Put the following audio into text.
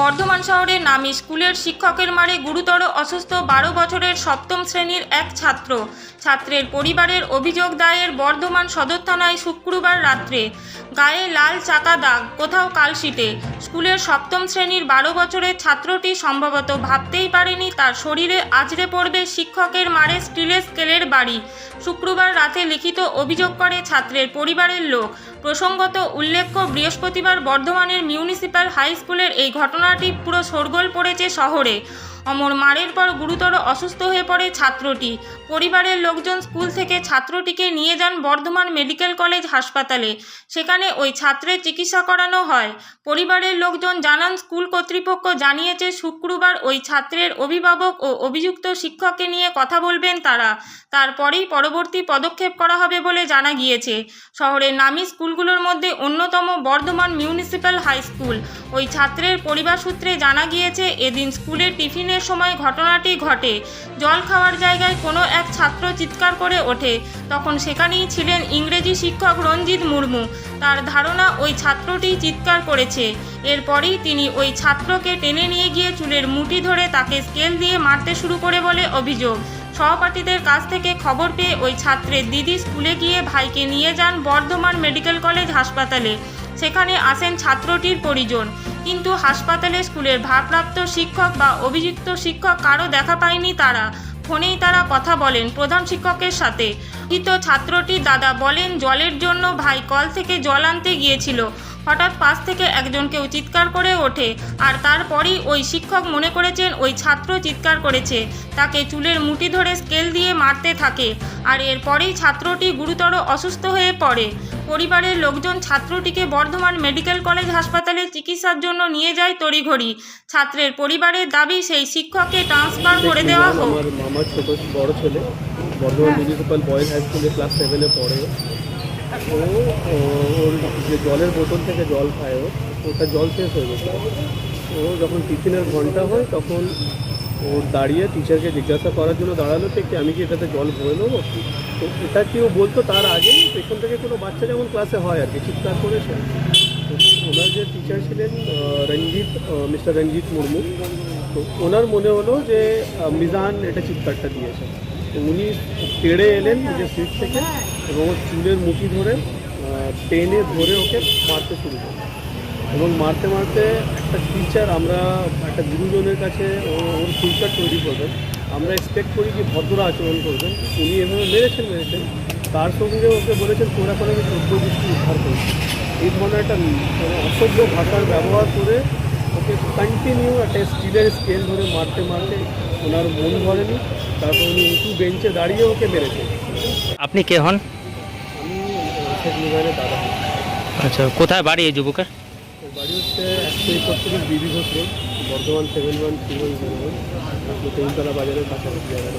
বর্ধমান শহরের নামী, স্কুলের শিক্ষকের মারে গুরুতর অসুস্থ বারো বছরের সপ্তম শ্রেণির এক ছাত্র। ছাত্রের পরিবারের অভিযোগ দায়ের বর্ধমান সদর থানায় শুক্রবার রাত্রে। গায়ে লাল চাকা দাগ, কোথাও কালশিটে। স্কুলের সপ্তম শ্রেণির বারো বছরের ছাত্রটি সম্ভবত ভাবতেই পারেনি তার শরীরে আছড়ে পড়বে শিক্ষকের মারে স্টিলের স্কেলের বাড়ি। শুক্রবার রাতে লিখিত অভিযোগ করে ছাত্রের পরিবারের লোক। প্রসঙ্গত উল্লেখ্য, বৃহস্পতিবার বর্ধমানের মিউনিসিপ্যাল হাই স্কুলের এই ঘটনাটি পুরো শোরগোল পড়েছে শহরে। অমর মারের পর গুরুতর অসুস্থ হয়ে পড়ে ছাত্রটি। পরিবারের লোকজন স্কুল থেকে ছাত্রটিকে নিয়ে যান বর্ধমান মেডিকেল কলেজ হাসপাতালে। সেখানে ওই ছাত্রের চিকিৎসা করানো হয়। পরিবারের লোকজন জানান, স্কুল কর্তৃপক্ষ জানিয়েছে, শুক্রবার ওই ছাত্রের অভিভাবক ও অভিযুক্ত শিক্ষককে নিয়ে কথা বলবেন তারা। তারপরেই পরবর্তী পদক্ষেপ করা হবে বলে জানা গিয়েছে। শহরের নামী স্কুলগুলোর মধ্যে অন্যতম বর্ধমান মিউনিসিপ্যাল হাই স্কুল। ওই ছাত্রের পরিবার সূত্রে জানা গিয়েছে, এদিন স্কুলে টিফিনের সময় ঘটনাটি ঘটে। জল খাওয়ার জায়গায় কোনো এক ছাত্র চিৎকার করে ওঠে। তখন সেখানেই ছিলেন ইংরেজি শিক্ষক রঞ্জিত মুর্মু। তার ধারণা, ওই ছাত্রটি চিৎকার করেছে। এরপরেই তিনি ওই ছাত্রকে টেনে নিয়ে গিয়ে চুলের মুঠি ধরে তাকে স্কেল দিয়ে মারতে শুরু করে বলে অভিযোগ। সহপাঠীদের কাছ থেকে খবর পেয়ে ওই ছাত্রের দিদি স্কুলে গিয়ে ভাইকে নিয়ে যান বর্ধমান মেডিকেল কলেজ হাসপাতালে। সেখানে আসেন ছাত্রটির পরিজন। কিন্তু হাসপাতালে স্কুলের ভারপ্রাপ্ত শিক্ষক বা অভিযুক্ত শিক্ষক কারও দেখা পায়নি তারা। ফোনেই তারা কথা বলেন প্রধান শিক্ষকের সাথে। কিন্তু ছাত্রটির দাদা বলেন, জলের জন্য ভাই কল থেকে জল আনতে গিয়েছিল। হঠাৎ পাশ থেকে একজন কেউ চিৎকার করে ওঠে আর তারপরই ওই শিক্ষক মনে করেছেন ওই ছাত্র চিৎকার করেছে। তাকে চুলের মুঠি ধরে স্কেল দিয়ে মারতে থাকে আর এরপরেই ছাত্রটি গুরুতর অসুস্থ হয়ে পড়ে। পরিবারের লোকজন ছাত্রটিকে বর্ধমান মেডিকেল কলেজ হাসপাতালে চিকিৎসার জন্য নিয়ে যায় তড়িঘড়ি। ছাত্রের পরিবারের দাবি সেই শিক্ষককে ট্রান্সফার করে দেওয়া হোক। আমার ছোট বড় ছেলে বর্ধমান মিউনিসিপ্যাল বয়েজ হাই স্কুলে ক্লাস সেভেনে পড়ে। ও ওর যে জলের বোতল থেকে জল খায় ও, ওটা জল শেষ হয়ে গেছে। ও যখন টিফিনের ঘণ্টা হয়, তখন ও দাঁড়িয়ে টিচারকে জিজ্ঞাসা করার জন্য দাঁড়াল থেকে আমি কি এটাতে জল ভরে নেব? তো এটা কি ও বলতো তার আগেই পেছন থেকে কোনো বাচ্চা যেমন ক্লাসে হয় আর কি, চিৎকার করেছে ওনার যে টিচার ছিলেন রঞ্জিত মিস্টার রঞ্জিত মুর্মু, তো ওনার মনে হলো যে মিজান এটা চিৎকারটা দিয়েছে। উনি তেড়ে এলেন নিজের সিট থেকে এবং চুলের মুঠি ধরে টেনে ধরে ওকে মারতে শুরু করে এবং মারতে মারতে একটা টিচার আমরা একটা গুরুজনের কাছে ওর ফিউচার তৈরি করবেন। আমরা এক্সপেক্ট করি যে ভদ্র আচরণ করবেন। উনি এভাবে মেরেছেন মেরেছেন। তার সঙ্গে ওকে বলেছেন, তোরা করে চোদ্দ দৃষ্টি উদ্ধার করেছি এই ধরনের একটা মানে অসভ্য ভাষার ব্যবহার করে ওকে কন্টিনিউ একটা স্টিলের স্কেল ধরে মারতে মারতে ওনার মন ধরেনি তারপর উনি উঁচু বেঞ্চে দাঁড়িয়ে ওকে মেরেছে। আপনি কে হন? আমি শেখ মুজানের দাদা। আচ্ছা কোথায় বাড়ি এই যুবকের? ওর বাড়ি হচ্ছে একশো একত্রিশ B B Ghosh road Bardhaman seven one three one zero one Temtala বাজারের কাছাকাছি জায়গাটা।